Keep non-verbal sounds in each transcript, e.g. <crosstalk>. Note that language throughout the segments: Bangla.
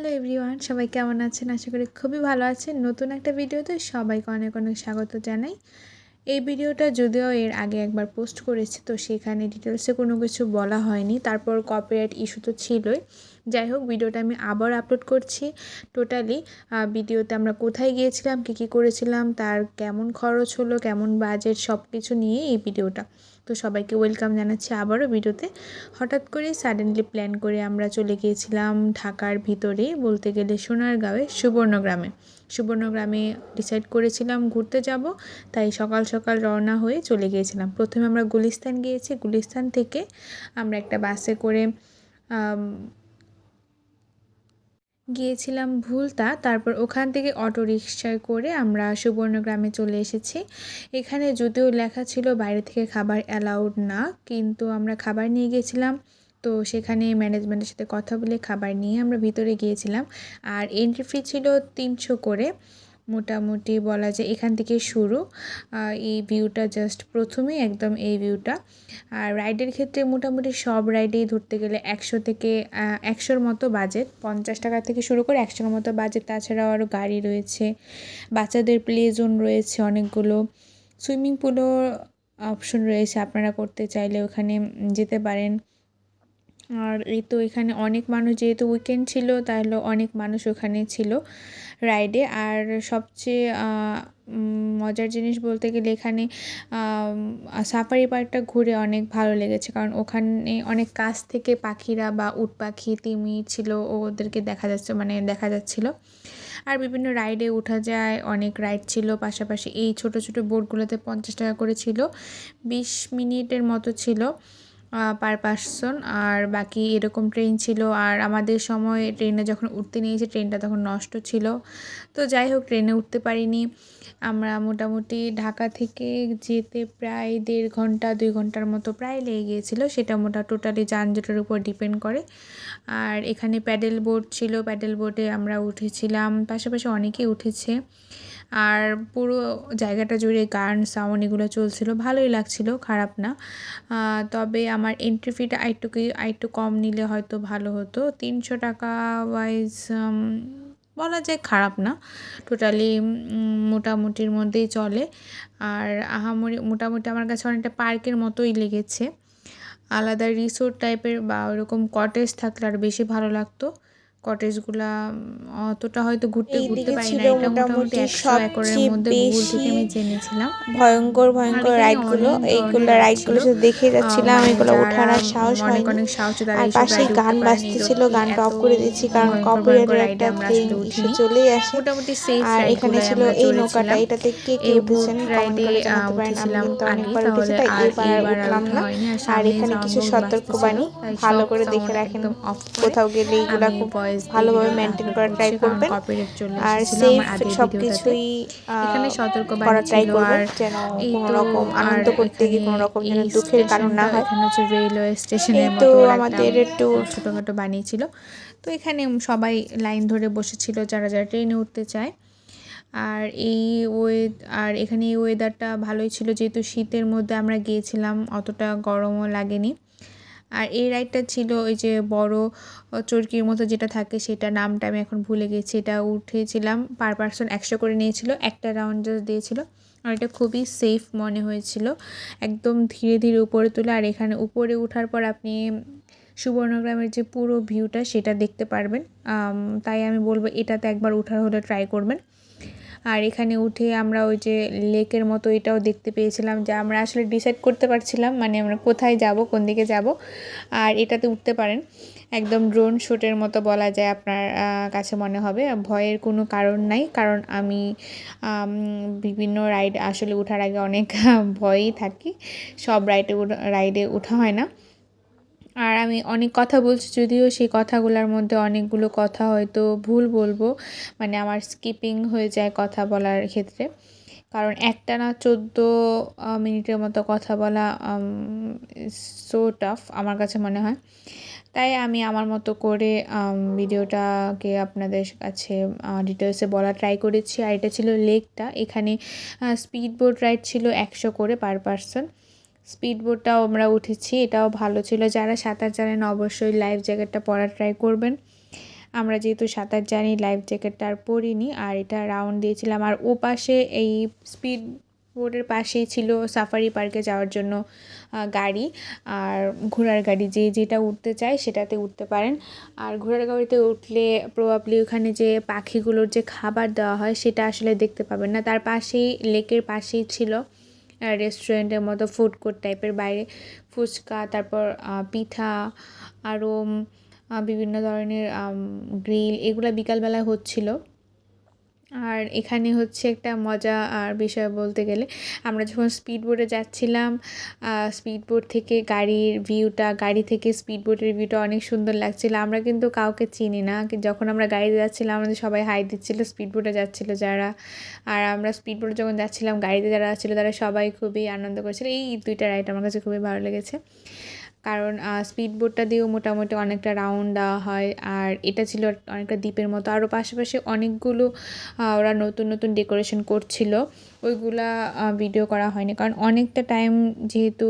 হ্যালো এভরিওয়ান, সবাই কেমন আছেন? আশা করি খুবই ভালো আছেন। নতুন একটা ভিডিওতে সবাইকে অনেক অনেক স্বাগত জানাই। এই ভিডিওটা যদিও এর আগে একবার পোস্ট করেছি, তো সেখানে ডিটেলসে কোনো কিছু বলা হয়নি। তারপর কপিরাইট ইস্যু তো ছিলই। যাই হোক, ভিডিওটা আমি আবার আপলোড করছি টোটালি ভিডিওতে আমরা কোথায় গিয়েছিলাম, কী কী করেছিলাম, তার কেমন খরচ হলো, কেমন বাজেট সব কিছু নিয়ে এই ভিডিওটা। তো সবাইকে ওয়েলকাম জানাচ্ছি আবারও ভিডিওতে। হঠাৎ করে সাডেনলি প্ল্যান করে আমরা চলে গিয়েছিলাম ঢাকার ভিতরে, বলতে গেলে সোনারগাঁওয়ে সুবর্ণগ্রামে। সুবর্ণগ্রামে ডিসাইড করেছিলাম ঘুরতে যাব, তাই সকাল সকাল রওনা হয়ে চলে গিয়েছিলাম। প্রথমে আমরা গুলিস্তান গিয়েছি। গুলিস্তান থেকে আমরা একটা বাসে করে গিয়েছিলাম ভুলতা, তারপর ওখান থেকে অটো রিক্সায় করে আমরা সুবর্ণগ্রামে চলে এসেছি। এখানে যদিও লেখা ছিল বাইরে থেকে খাবার অ্যালাউড না, কিন্তু আমরা খাবার নিয়ে গিয়েছিলাম। তো সেখানে ম্যানেজমেন্টের সাথে কথা বলে খাবার নিয়ে আমরা ভিতরে গিয়েছিলাম। আর এন্ট্রি ফি ছিল তিনশো করে। মোটামুটি বলা যায় এখান থেকে শুরু। এই ভিউটা জাস্ট প্রথমেই একদম এই ভিউটা আর রাইডের ক্ষেত্রে মোটামুটি সব রাইডেই ধরতে গেলে একশো থেকে একশোর মতো বাজেট পঞ্চাশ টাকা থেকে শুরু করে একশোর মতো বাজেট তাছাড়াও আরও গাড়ি রয়েছে, বাচ্চাদের প্লে জোন রয়েছে অনেকগুলো। সুইমিং পুলও অপশন রয়েছে, আপনারা করতে চাইলে ওখানে যেতে পারেন। আর এই তো এখানে অনেক মানুষ, যেহেতু উইকেন্ড ছিল, তাহলে অনেক মানুষ ওখানে ছিল রাইডে আর সবচেয়ে মজার জিনিস বলতে গেলে এখানে সাফারি পার্কটা ঘুরে অনেক ভালো লেগেছে। কারণ ওখানে অনেক কাছ থেকে পাখিরা বা উট পাখি, তিমি ছিল, ওদেরকে দেখা যাচ্ছে মানে দেখা যাচ্ছিল। আর বিভিন্ন রাইডে ওঠা যায়, অনেক রাইড ছিল। পাশাপাশি এই ছোট ছোট বোটগুলোতে পঞ্চাশ টাকা করে ছিল, বিশ মিনিটের মতো ছিল। Per person. আর বাকি এরকম ট্রেন ছিল। আর আমাদের সময় ট্রেনে যখন উঠতে নিয়েছে, ট্রেনটা তখন নষ্ট ছিল। তো যাই হোক, ট্রেনে উঠতে পারিনি। আমরা মোটামুটি ঢাকা থেকে যেতে প্রায় দেড় ঘণ্টা, দুই ঘণ্টার মতো প্রায় লেগে গিয়েছিল। সেটা মোটা, টোটালি যানজটের উপর ডিপেন্ড করে। আর এখানে প্যাডেল বোট ছিল। প্যাডেল বোটে আমরা উঠেছিলাম। পাশাপাশি অনেকেই উঠেছে। আর পুরো জায়গাটা জুড়ে গান সাউন্ড এগুলো চলছিলো। ভালোই লাগছিল, খারাপ না। তবে আমার এন্ট্রি ফিটা আরেকটু আরেকটু কম নিলে হয়তো ভালো হতো। তিনশো টাকা ওয়াইজ বলা যায় খারাপ না। টোটালি মোটামুটির মধ্যেই চলে। আর আহামরি, মোটামুটি আমার কাছে অনেকটা পার্কের মতোই লেগেছে। আলাদা রিসোর্ট টাইপের বা ওরকম কটেজ থাকলে আর বেশি ভালো লাগতো। কটেজগুলা অতটা হয়তো ঘুরতে ঘুরতে পারি না এটা মোটামুটি একশো একরের মধ্যে থেকে আমি জেনেছিলাম। ভয়ঙ্কর ভয়ঙ্কর রাইডগুলো এইগুলো রাইডগুলো শুধু দেখে যাচ্ছিলাম এগুলো ওঠার আর সাহস অনেক অনেক সাহস আর পাশে গান বাজতেছিল গানটা অফ করে দিচ্ছি কারণ কপিরাইটের একটা ইস্যু চলেই আসে। মোটামুটি সেফ আর এখানে ছিল এই নৌকাটা এটাতে কে কে উঠেছেন কমেন্ট করে জানাতে পারেন। আমি কিন্তু অনেকবার উঠেছি তাই এবার উঠলাম না। আর এখানে কিছু সতর্কবাণী ভালো করে দেখে রাখেন। কোথাও গেলে এইগুলা খুব ভালোভাবে মেনটেন করার ট্রাই করবেন। আর সেফ সব কিছুই এখানে সতর্ক করার ট্রাই করবেন যেন কোনো রকম আনন্দ করতে গিয়ে কোনো রকম যেন দুঃখের কারণ না হয়। এখানে হচ্ছে রেলওয়ে স্টেশনের তো আমাদের একটু ছোটোখাটো বানিয়েছিল তো এখানে সবাই লাইন ধরে বসেছিল যারা যারা ট্রেনে উঠতে চায়। আর এই ওয়ে আর এখানে এই ওয়েদারটা ভালোই ছিল যেহেতু শীতের মধ্যে আমরা গিয়েছিলাম অতটা গরমও লাগেনি। আর এই রাইডটা ছিল ওই যে বড় চরকির মতো যেটা থাকে সেটা নামটা আমি এখন ভুলে গেছি। এটা উঠেছিলাম পার পারসন একশো করে নিয়েছিল, একটা রাউন্ড দিয়েছিল। আর এটা খুবই সেফ মনে হয়েছিল, একদম ধীরে ধীরে উপরে তুলে। আর এখানে উপরে ওঠার পর আপনি সুবর্ণগ্রামের যে পুরো ভিউটা সেটা দেখতে পারবেন। তাই আমি বলব এটাতে একবার ওঠার হলে ট্রাই করবেন। আর এখানে উঠে আমরা ওই যে লেকের মতো এটাও দেখতে পেয়েছিলাম যা আমরা আসলে ডিসাইড করতে পারছিলাম মানে আমরা কোথায় যাব, কোন দিকে যাব। আর এটাতে উঠতে পারেন। একদম ড্রোন শ্যুটের মতো বলা যায় আপনার কাছে মনে হবে। ভয়ের কোনো কারণ নাই। কারণ আমি বিভিন্ন রাইড আসলে ওঠার আগে অনেক ভয়ই থাকি। সব রাইডে রাইডে ওঠা হয় না। আর আমি অনেক কথা বলছি, যদিও সেই কথাগুলোর মধ্যে অনেকগুলো কথা হয়তো ভুল বলব মানে আমার স্কিপিং হয়ে যায় কথা বলার ক্ষেত্রে। কারণ একটা না চোদ্দ মিনিটের মতো কথা বলা সো টাফ আমার কাছে মনে হয়। তাই আমি আমার মতো করে ভিডিওটাকে আপনাদের কাছে ডিটেলসে বলা ট্রাই করেছি। আর এটা ছিল লেকটা, এখানে স্পিড বোট রাইড ছিল একশো করে পার পারসন স্পিড বোটটাও আমরা উঠেছি, এটাও ভালো ছিল। যারা সাঁতার জানেন অবশ্যই লাইফ জ্যাকেটটা পরার ট্রাই করবেন। আমরা যেহেতু সাঁতার জানি লাইফ জ্যাকেটটা আর পরিনি, আর এটা রাউন্ড দিয়েছিলাম। আর ও পাশে, এই স্পিড বোর্ডের পাশেই ছিল সাফারি পার্কে যাওয়ার জন্য গাড়ি। আর ঘোড়ার গাড়ি, যে যেটা উঠতে চায়, সেটাতে উঠতে পারেন। আর ঘোড়ার গাড়িতে উঠলে প্রবাবলি ওখানে যে পাখিগুলোর যে খাবার দেওয়া হয়, সেটা আসলে দেখতে পাবেন না। তার পাশেই লেকের পাশেই ছিল। রেস্টুরেন্টের মতো ফুড কোর্ট টাইপের বাইরে ফুচকা, তারপর পিঠা আরও বিভিন্ন ধরনের গ্রিল এগুলো বিকালবেলায় হচ্ছিল। আর এখানে হচ্ছে একটা মজা, আর বিষয় বলতে গেলে আমরা যখন স্পিড বোটে যাচ্ছিলাম স্পিড বোট থেকে গাড়ির ভিউটা গাড়ি থেকে স্পিড বোটের ভিউটা অনেক সুন্দর লাগছিল। আমরা কিন্তু কাউকে চিনি না। যখন আমরা গাড়িতে যাচ্ছিলাম, আমাদের সবাই হাই দিচ্ছিল স্পিড বোটে যাচ্ছিল যারা। আর আমরা স্পিড বোটে যখন যাচ্ছিলাম, গাড়িতে যারা যাচ্ছিল তারা সবাই খুবই আনন্দ করছিল। এই দুইটা রাইড আমার কাছে খুবই ভালো লেগেছে। কারণ স্পিড বোটটা দিয়েও মোটামুটি অনেকটা রাউন্ড দেওয়া হয়। আর এটা ছিল অনেকটা দ্বীপের মতো। আরও পাশাপাশি অনেকগুলো ওরা নতুন নতুন ডেকোরেশন করছিল। ওইগুলা ভিডিও করা হয়নি। কারণ অনেকটা টাইম যেহেতু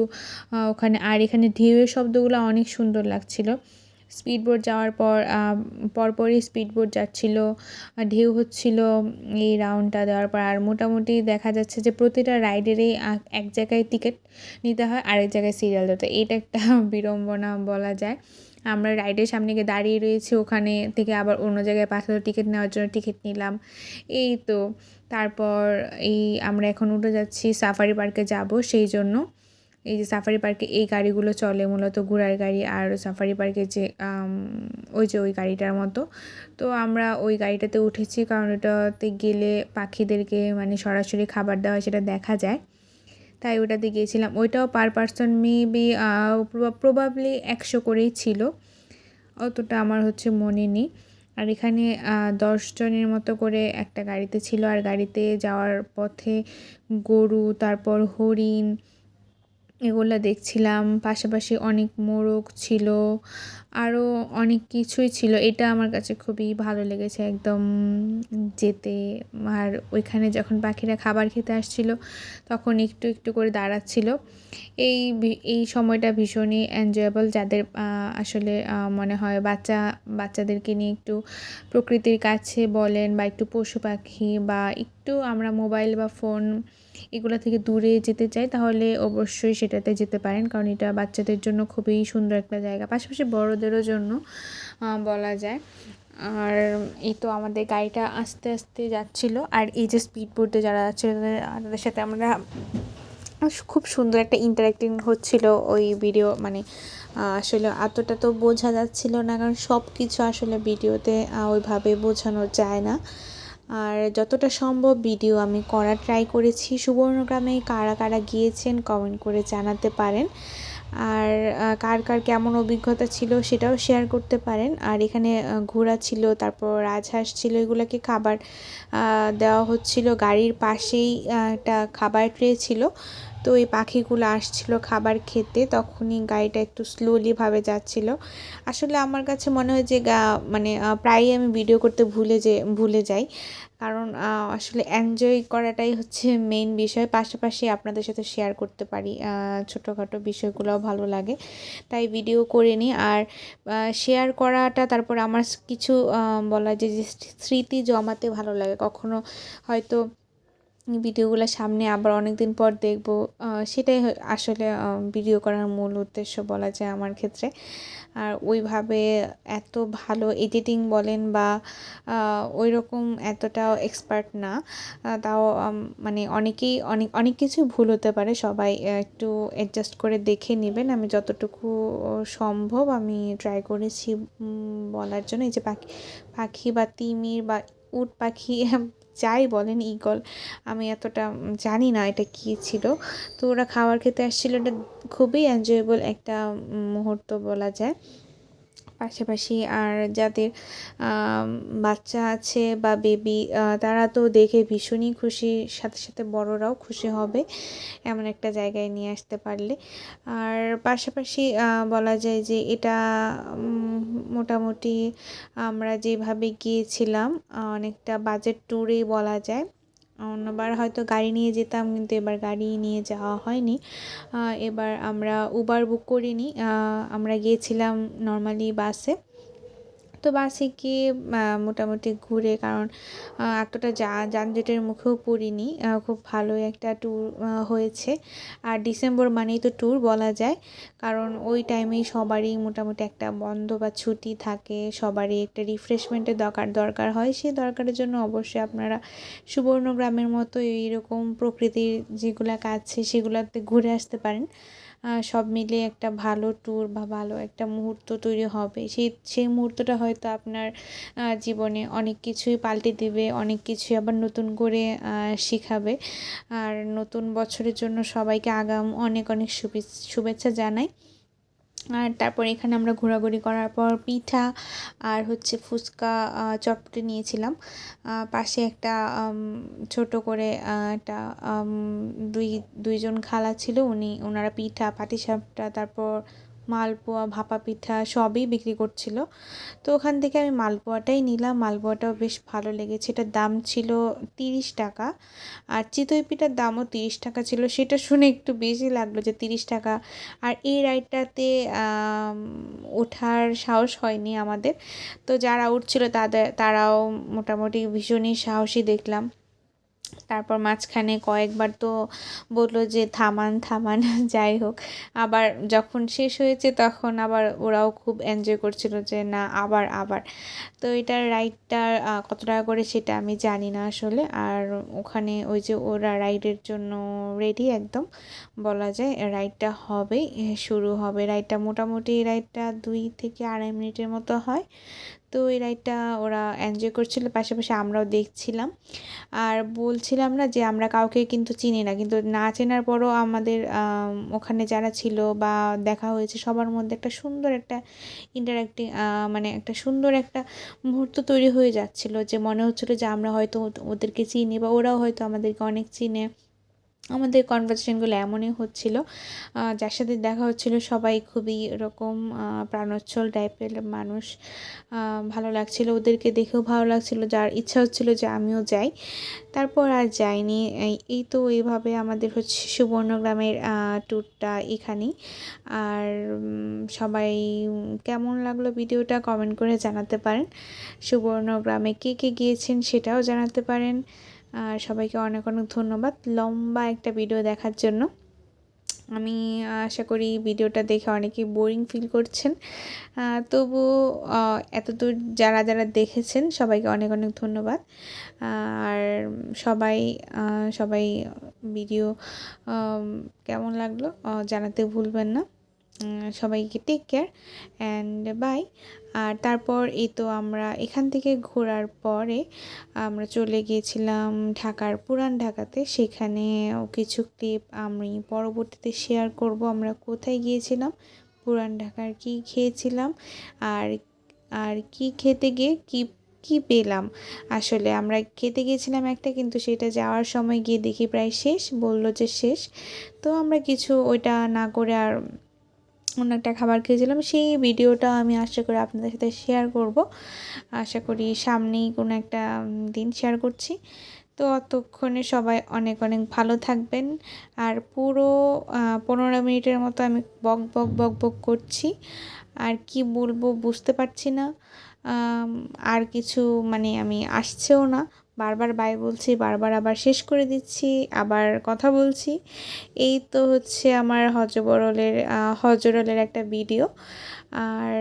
ওখানে, আর এখানে ঢেউয়ের শব্দগুলো অনেক সুন্দর লাগছিল। স্পিড বোট যাওয়ার পর পরপরই স্পিড বোট যাচ্ছিল ঢেউ হচ্ছিল এই রাউন্ডটা দেওয়ার পর। আর মোটামুটি দেখা যাচ্ছে যে প্রতিটা রাইডেরই এক জায়গায় টিকিট নিতে হয়, আরেক জায়গায় সিরিয়াল দিতে এটা একটা <laughs> বিড়ম্বনা বলা যায়। আমরা রাইডের সামনে গিয়ে দাঁড়িয়ে রয়েছি, ওখানে থেকে আবার অন্য জায়গায় পাঠালো টিকিট নেওয়ার জন্য টিকিট নিলাম। এই তো, তারপর এই আমরা এখন উঠে যাচ্ছি সাফারি পার্কে যাব, সেই জন্য এই যে সাফারি পার্কে এই গাড়িগুলো চলে মূলত ঘোড়ার গাড়ি আর সাফারি পার্কে যে ওই যে ওই গাড়িটার মতো। তো আমরা ওই গাড়িটাতে উঠেছি কারণ ওটাতে গেলে পাখিদেরকে মানে সরাসরি খাবার দেওয়া সেটা দেখা যায়। তাই ওটাতে গিয়েছিলাম। ওইটাও পার পারসন মেবি প্রবাবলি একশো করেই ছিল। অতটা আমার হচ্ছে মনে নেই। আর এখানে দশজনের মতো করে একটা গাড়িতে ছিল। আর গাড়িতে যাওয়ার পথে গরু, তারপর হরিণ এগুলো দেখছিলাম। পাশাপাশি অনেক মোরগ ছিল। আরও অনেক কিছুই ছিল। এটা আমার কাছে খুবই ভালো লেগেছে একদম যেতে। আর ওইখানে যখন পাখিরা খাবার খেতে আসছিল, তখন একটু একটু করে দাঁড়াচ্ছিল। এই এই সময়টা ভীষণই এনজয়েবল যাদের আসলে মনে হয় বাচ্চা, বাচ্চাদেরকে নিয়ে একটু প্রকৃতির কাছে বলেন বা একটু পশু পাখি বা একটু আমরা মোবাইল বা ফোন এগুলো থেকে দূরে যেতে চাই, তাহলে অবশ্যই সেটাতে যেতে পারেন। কারণ এটা বাচ্চাদের জন্য খুবই সুন্দর একটা জায়গা। পাশাপাশি বড়োদেরও জন্য বলা যায়। আর এই তো আমাদের গাড়িটা আস্তে আস্তে যাচ্ছিল। আর এই যে স্পিড বোটে যারা যাচ্ছিল, তাদের সাথে আমরা খুব সুন্দর একটা ইন্টারাক্টিং হচ্ছিল ওই ভিডিও মানে আসলে এতটা তো বোঝা যাচ্ছিল না, কারণ সব কিছু আসলে ভিডিওতে ওইভাবে বোঝানো যায় না। আর যতটা সম্ভব ভিডিও আমি করার ট্রাই করেছি। সুবর্ণগ্রামে কারা কারা গিয়েছেন কমেন্ট করে জানাতে পারেন। আর কার কার কেমন অভিজ্ঞতা ছিল সেটাও শেয়ার করতে পারেন। আর এখানে ঘোড়া ছিল, তারপর রাজহাঁস ছিল, এগুলোকে খাবার দেওয়া হচ্ছিল। গাড়ির পাশেই একটা খাবার ট্রে ছিল। তো এই পাখিগুলো আসছিল খাবার খেতে, তখনই গাড়িটা একটু স্লোলিভাবে যাচ্ছিল। আসলে আমার কাছে মনে হয় যে গা মানে প্রায়ই আমি ভিডিও করতে ভুলে যে, ভুলে যাই। কারণ আসলে এনজয় করাটাই হচ্ছে মেইন বিষয়। পাশাপাশি আপনাদের সাথে শেয়ার করতে পারি ছোটোখাটো বিষয়গুলোও ভালো লাগে। তাই ভিডিও করে নিই আর শেয়ার করাটা, তারপর আমার কিছু বলা যে স্মৃতি জমাতে ভালো লাগে। কখনো হয়তো ভিডিওগুলো সামনে আবার অনেক দিন পর দেখব। সেটাই আসলে ভিডিও করার মূল উদ্দেশ্য বলা যায় আমার ক্ষেত্রে। আর ওইভাবে এত ভালো এডিটিং বলেন বা ওই রকম এতটাও এক্সপার্ট না। তাও মানে অনেকেই, অনেক অনেক কিছু ভুল হতে পারে। সবাই একটু অ্যাডজাস্ট করে দেখে নেবেন। আমি যতটুকু সম্ভব আমি ট্রাই করেছি বলার জন্য। এই যে পাখি পাখি বা তিমির বা উট পাখি <laughs> যাই বলেন ইগল আমি এতটা জানি না এটা কী ছিল। তো ওরা খাওয়ার খেতে আসছিল। এটা খুবই এনজয়েবল একটা মুহূর্ত বলা যায়। পাশাপাশি আর যাদের বাচ্চা আছে বা বেবি তারা তো দেখে ভীষণই খুশি, সাথে সাথে বড়রাও খুশি হবে এমন একটা জায়গায় নিয়ে আসতে পারলে। আর পাশাপাশি বলা যায় যে এটা মোটামুটি আমরা যেভাবে গিয়েছিলাম অনেকটা বাজেট ট্যুরেই বলা যায় অন্যবার হয়তো গাড়ি নিয়ে যেতাম, কিন্তু এবার গাড়ি নিয়ে যাওয়া হয়নি। এবার আমরা উবার বুক করিনি। আমরা গিয়েছিলাম নর্মালি বাসে তো বাসে গিয়ে মোটামুটি ঘুরে, কারণ এতটা যা, যানজটের মুখেও পড়িনি খুব ভালোই একটা ট্যুর হয়েছে। আর ডিসেম্বর মানেই তো ট্যুর বলা যায়, কারণ ওই টাইমেই সবারই মোটামুটি একটা বন্ধ বা ছুটি থাকে, সবারই একটা রিফ্রেশমেন্টের দরকার দরকার হয়। সেই দরকারের জন্য অবশ্যই আপনারা সুবর্ণগ্রামের মতো এইরকম প্রকৃতির যেগুলো কাছে সেগুলোতে ঘুরে আসতে পারেন। সব মিলে একটা ভালো ট্যুর বা ভালো একটা মুহূর্ত তৈরি হবে। সেই সেই মুহূর্তটা হয়তো আপনার জীবনে অনেক কিছুই পাল্টে দিবে, অনেক কিছুই আবার নতুন করে শিখাবে। আর নতুন বছরের জন্য সবাইকে আগাম, অনেক অনেক শুভেচ্ছা জানাই। আর তারপর এখানে আমরা ঘোরাঘুরি করার পর পিঠা আর হচ্ছে ফুচকা চটপটি নিয়েছিলাম। পাশে একটা ছোট করে একটা দুই, দুইজন খালা ছিল। উনি ওনারা পিঠা, পাটিসাপটা, তারপর মালপোয়া, ভাপা পিঠা সবই বিক্রি করছিল। তো ওখান থেকে আমি মালপোয়াটাই নিলাম। মালপোয়াটাও বেশ ভালো লেগেছে। এটার দাম ছিল তিরিশ টাকা। আর চিতই পিঠার দামও তিরিশ টাকা ছিল। সেটা শুনে একটু বেশি লাগল যে তিরিশ টাকা। আর এই রাইডটাতে ওঠার সাহস হয়নি আমাদের। তো যারা উঠছিল তাদের, তারাও মোটামুটি ভীষণই সাহসী দেখলাম। তারপর মাঝখানে কয়েকবার তো বলল যে থামান থামান, <laughs> যাই হোক। আবার যখন শেষ হয়েছে তখন আবার ওরাও খুব এনজয় করছিল যে না, আবার আবার। তো এটার রাইডটা কত টাকা করে সেটা আমি জানি না আসলে। আর ওখানে ওই যে ওরা রাইডের জন্য রেডি একদম। বলা যায় রাইডটা হবে শুরু হবে। রাইডটা মোটামুটি রাইডটা দুই থেকে আড়াই মিনিটের মতো হয়। তো এই রাইডটা ওরা এনজয় করছিল, পাশাপাশি আমরাও দেখছিলাম। আর বলছিলাম না যে আমরা কাউকে কিন্তু চিনি না, কিন্তু না চেনার পরও আমাদের ওখানে যারা ছিল বা দেখা হয়েছে, সবার মধ্যে একটা সুন্দর একটা ইন্টারাক্টিং মানে একটা সুন্দর একটা মুহূর্ত তৈরি হয়ে যাচ্ছিল যে মনে হচ্ছিল যে আমরা হয়তো ওদেরকে চিনি বা ওরাও হয়তো আমাদেরকে অনেক চিনে। আমাদের কনভারসেশনগুলো এমনই হচ্ছিল যার সাথে দেখা হচ্ছিল সবাই খুবই এরকম প্রাণোচ্ছল টাইপের মানুষ ভালো লাগছিল, ওদেরকে দেখেও ভালো লাগছিল, যার ইচ্ছা হচ্ছিল যে আমিও যাই। তারপর আর যাইনি, এই তো এইভাবে আমাদের হচ্ছে সুবর্ণগ্রামের ট্যুরটা এখানেই। আর সবাই কেমন লাগল ভিডিওটা কমেন্ট করে জানাতে পারেন। সুবর্ণগ্রামে কে কে গিয়েছেন সেটাও জানাতে পারেন। আর সবাইকে অনেক অনেক ধন্যবাদ লম্বা একটা ভিডিও দেখার জন্য। আমি আশা করি ভিডিওটা দেখে অনেকেই বোরিং ফিল করছেন। তবু এতদূর যারা যারা দেখেছেন, সবাইকে অনেক অনেক ধন্যবাদ। আর সবাই সবাই ভিডিও কেমন লাগল? জানাতে ভুলবেন না। সবাইকে টেক কেয়ার অ্যান্ড বাই আর তারপর এই তো আমরা এখান থেকে ঘোরার পরে আমরা চলে গিয়েছিলাম ঢাকার পুরান ঢাকাতে। সেখানে কিছু ক্লিপ আমি পরবর্তীতে শেয়ার করব, আমরা কোথায় গিয়েছিলাম, পুরান ঢাকার কি খেয়েছিলাম, আর আর কি খেতে গিয়ে কি কি পেলাম। আসলে আমরা খেতে গিয়েছিলাম একটা, কিন্তু সেটা যাওয়ার সময় গিয়ে দেখি প্রায় শেষ, বলল যে শেষ। তো আমরা কিছু ওইটা না করে আর অন্য একটা খাবার খেয়েছিলাম, সেই ভিডিওটা আমি আশা করি আপনাদের সাথে শেয়ার করব। আশা করি সামনেই কোনো একটা দিন শেয়ার করছি। তো অতক্ষণে সবাই অনেক অনেক ভালো থাকবেন। আর পুরো পনেরো মিনিটের মতো আমি বক বক বক বক করছি। আর কি বলব বুঝতে পারছি না। আর কিছু মানে আমি আসছেও না। বারবার বাই বলছি, বারবার আবার শেষ করে দিচ্ছি, আবার কথা বলছি। এই তো হচ্ছে আমার হজবরলের হজরলের একটা ভিডিও আর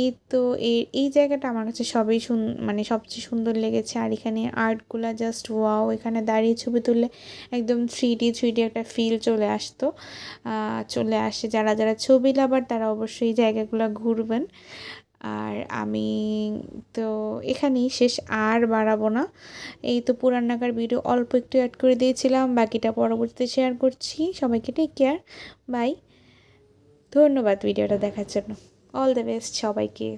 এই তো এই এই জায়গাটা আমার কাছে সবই সুন মানে সবচেয়ে সুন্দর লেগেছে। আর এখানে আর্টগুলো জাস্ট ওয়াও এখানে দাঁড়িয়ে ছবি তুললে একদম থ্রি ডি থ্রি ডি একটা ফিল চলে আসতো। চলে আসে। যারা যারা ছবি লাভার তারা অবশ্যই জায়গাগুলো ঘুরবেন। আর আমি তো এখানেই শেষ আর বাড়াবো না। এই তো পুরান ঢাকার ভিডিও অল্প একটু অ্যাড করে দিয়েছিলাম, বাকিটা পরবর্তীতে শেয়ার করছি। সবাইকে টেক কেয়ার বাই ধন্যবাদ ভিডিওটা দেখার জন্য। অল দ্য বেস্ট সবাইকে।